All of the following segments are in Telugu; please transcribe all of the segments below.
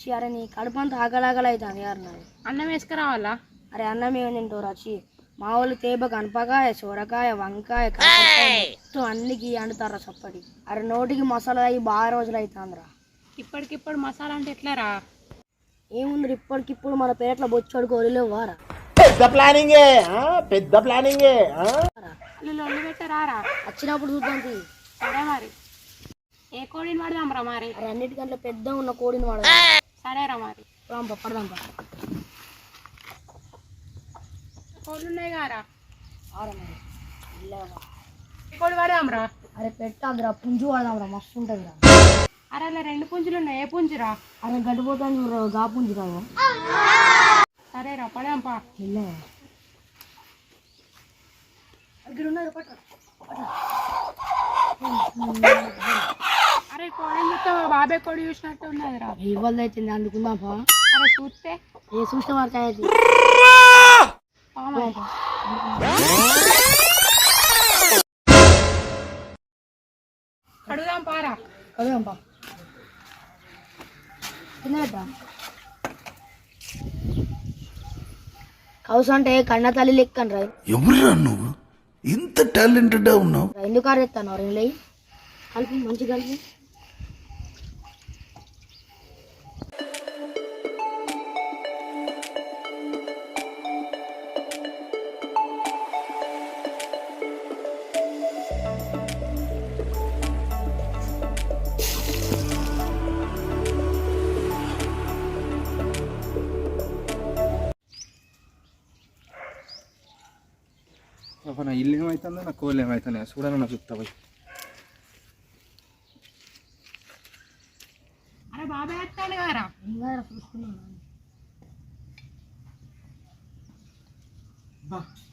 చి అరే నీ కడుపు అంతా ఆకలాగలు అవుతుంది యారు నాది అన్నం వేసుకురావాలా? అరే అన్నం ఏం తింటారు వచ్చి మా వాళ్ళు తేప కనపకాయ సొరకాయ వంకాయ మొత్తం అన్నికి అండుతారా చప్పటి. అరే నోటికి మసాలా అయ్యి బాగా రోజులు అవుతుందిరా ఇప్పటికిప్పుడు మసాలా అంటే ఎట్లారా ఏముంది ఇప్పటికిప్పుడు మన పేట్ల బొచ్చడు కోరిలేవు వారా వాళ్ళు లొల్లి పెట్టరారా వచ్చినప్పుడు చూద్దాం తీ. సరే మరి. ఏ కోడిని పడదాంరా మరి? అరే అన్నిటికంటే పెద్ద ఉన్న కోడిని వాడ సరేరా మరి. రాంప పడదాంపా కోళ్ళు ఉన్నాయి కారా కోడి పడదాంరా అరే పెట్టాదిరా పుంజు వాడదాంరా మస్తు ఉంటుందిరా అరే అలా రెండు పుంజులు ఉన్నాయి ఏ పుంజురా? అరే గడిపోతాను చూడరా గా పుంజు రావు సరేరా పడాంపా ఇల్లేవా. ఇక్కడ ఉన్నది పట్టు. బాబాయ్ కోడి చూసినట్టు ఉన్నదిరా ఇవ్వాలి అయితే అందుకుందాం పా అరే చూస్తే ఏ చూసిన వరకు పాము. కడుగుదాం పారా కదం పా తినేద్దా కౌసు అంటే కన్న తల్లి లెక్కను రా ఎవరురా నువ్వు ఇంత టాలెంటెడ్ ఉన్నావు ఎందుకు ఆరేస్తాను రెండు కలిపి మంచి కలిపి ఏమవుతుందో నా కోళ్ళు ఏమవుతున్నాయి చూడాలి నాకు చెప్తా పోయి.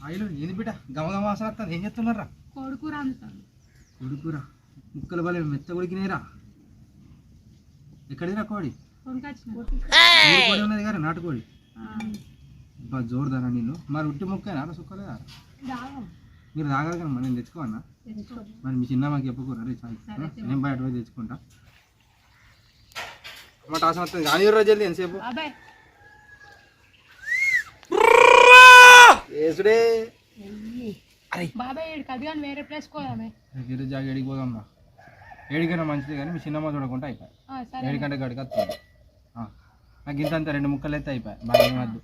ఆయిలు ఏంది బిడ్డ? గమ గమ వాసన వస్తుంది. ఏం చెప్తున్నారా కోడికూర అందుతాను ఉడుకురా ముక్కలు బలి మెత్త ఉడికినాయిరా ఎక్కడిరా కోడి? కోడి ఉన్నది కదా నాటుకోడి. బా జోరుదారా నేను మరి ఉట్టి ముక్కైనా? సుక్కలేదా? మీరు కదా మరి నేను తెచ్చుకోవన్నా మరి మీ చిన్న మాకు చెప్పుకోరా రే చాయ్ నేను బయట పోయి తెచ్చుకుంటా. టాసం వస్తుంది. కానీ రోజు జల్దీ ఎంతసేపు ఏసుడే. బాబాయ్ అది కానీ వేరే ప్లేస్ పోదామే. వేరే జాగ ఏడికి పోదాం రా. ఏడికైనా మంచిది కానీ మీ చిన్నమ్మ చూడకుండా అయిపోయి. ఆ, సరే. ఏడికంటే గడికి వస్తుంది నాకు ఇంత అంత రెండు ముక్కలు అయితే అయిపోయాయి బాగా ఏమద్దు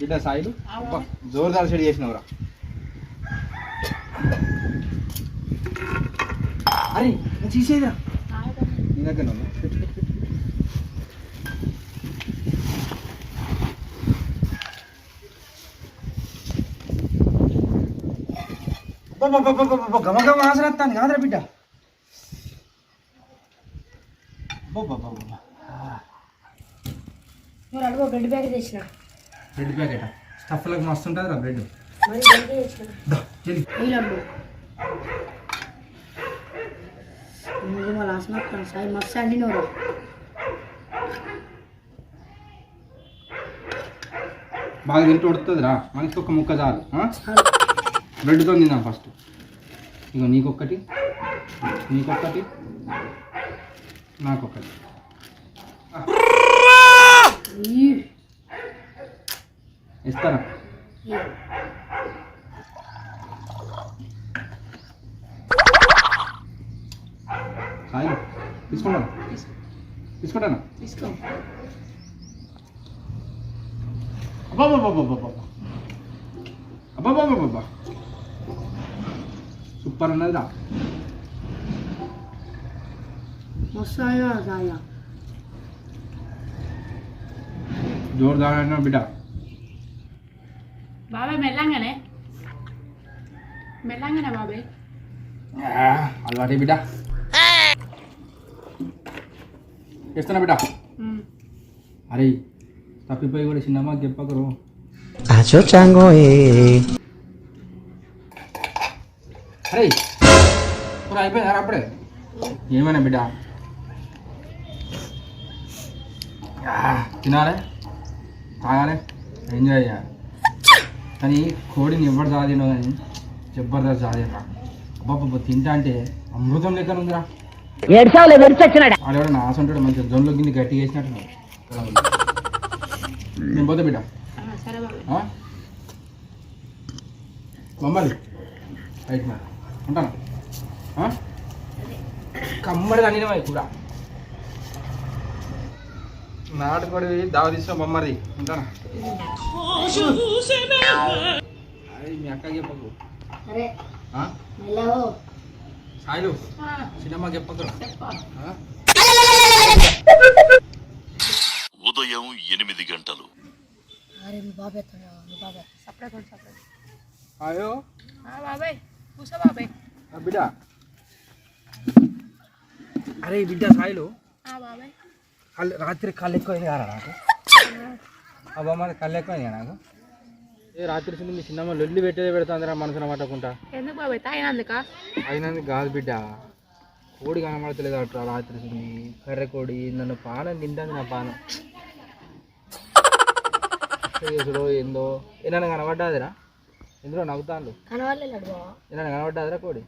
బిడ్డ సాయిలు. జోరుదారు చెడి చేసినవరా. అరే తీసేదిరా నీ దగ్గర ఉంది. పెట్టు, పెట్టు, పెట్టు. వస్తాను కాదురా బిడ్డ. అడుగు బ్రెడ్ బ్యాగ్ తెచ్చినా. బ్రెడ్ ప్యాకెట్ స్టఫ్లకు మస్తు ఉంటుంది రా బ్రెడ్ మస్తు బాగా తింటూ ఉడుతుంది రా మనకి ఒక ముక్క చాలు? బ్రెడ్తో తిందాం ఫస్ట్ ఇగో నీకొక్కటి నీకొక్కటి నాకొక్కటి. ఇస్తారా సాయి తీసుకుంటాను తీసుకుంటాను తీసుకో అబ్బాబాబాబాబాబా. అబ్బాబాబాబాబా. సూపర్ ఉన్నదిరా మస్తు అయినా సాయి జోరుదారైన బిడ్డ బాబాయ్ మెల్లంగానే. మెల్లంగానే బాబాయ్. అలవాటే బిడ్డ. చేస్తున్నా బిడ్డ. అరే తప్పిపోయి కూడా చిన్నమ్మ చెప్పకరు. eh. అరే కూర అయిపోయిందా అప్పుడే? ఏమైనా బిడ్డ? తినాలి? తాగాలి? ఎంజాయ్ చేయాలి. కానీ కోడిని ఎవరు చాదినో కానీ జబర్దస్త్ చాదిరా అబ్బాబ్బా తింటా అంటే అమృతం లెక్కన ఉందిరా ఆడెవడో ఉంటాడు మంచిగా జోన్లో గిన్ని గట్టి చేసినట్టు నేను పోతే బిడ్డ? బొమ్మది రైట్ మరి. ఉంటాను? కమ్మడి అనినమై కూడా నాటుకోడి దావ తీసిన బొమ్మది ఉంటాను అది మీ అక్క చెప్పకు. సాయిలు సినిమా చెప్పకు. ఉదయం ఎనిమిది గంటలు. అయ్యో. బాబాయ్ కూసో బాబాయ్. బిడ్డ. అరే బిడ్డ సాయిలు. ఆ బాబాయ్. కళ్ళు రాత్రి కళ్ళు ఎక్కువ కారా నాకు? ఆ బొమ్మ కళ్ళు ఎక్కువ నాకు? ఏ రాత్రి సినిమా మీ చిన్నమ్మ లొల్లి పెట్టేది పెడతాందిరా మనసున పట్టకుండా. ఎందుకు బాబాయ్ తాగినందుక అయినందుకు? కాదు బిడ్డ. కోడి కనబడతలేదు అట్లా రాత్రి సినిమా కర్రె కోడి నన్ను పానం తింటాను నా పానం. చేసుడో ఏందో? ఏదైనా కనబడ్డాదిరా? ఎందులో నవ్వుతాను ఏదైనా కనబడ్డాదిరా కోడి?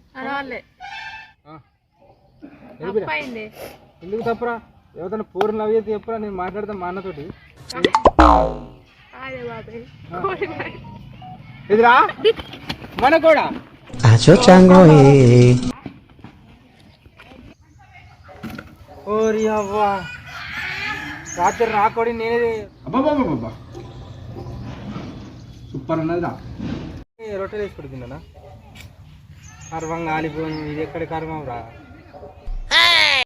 ఎందుకు తప్పరా? ఎవరైనా పూర్ణ నవ్వు చెప్పురా నేను మాట్లాడతాను మా అన్నతోటి. ఎదురా మన కూడా. ఓరి అవ్వా. రాత్రి రాకోడి నేనే అబ్బాబాబా సూపర్ ఉన్నదిరా. రొట్టెలు వేసి పెడుతున్నానా కర్వం కాలిపోయి ఇది ఎక్కడ కర్మం రా?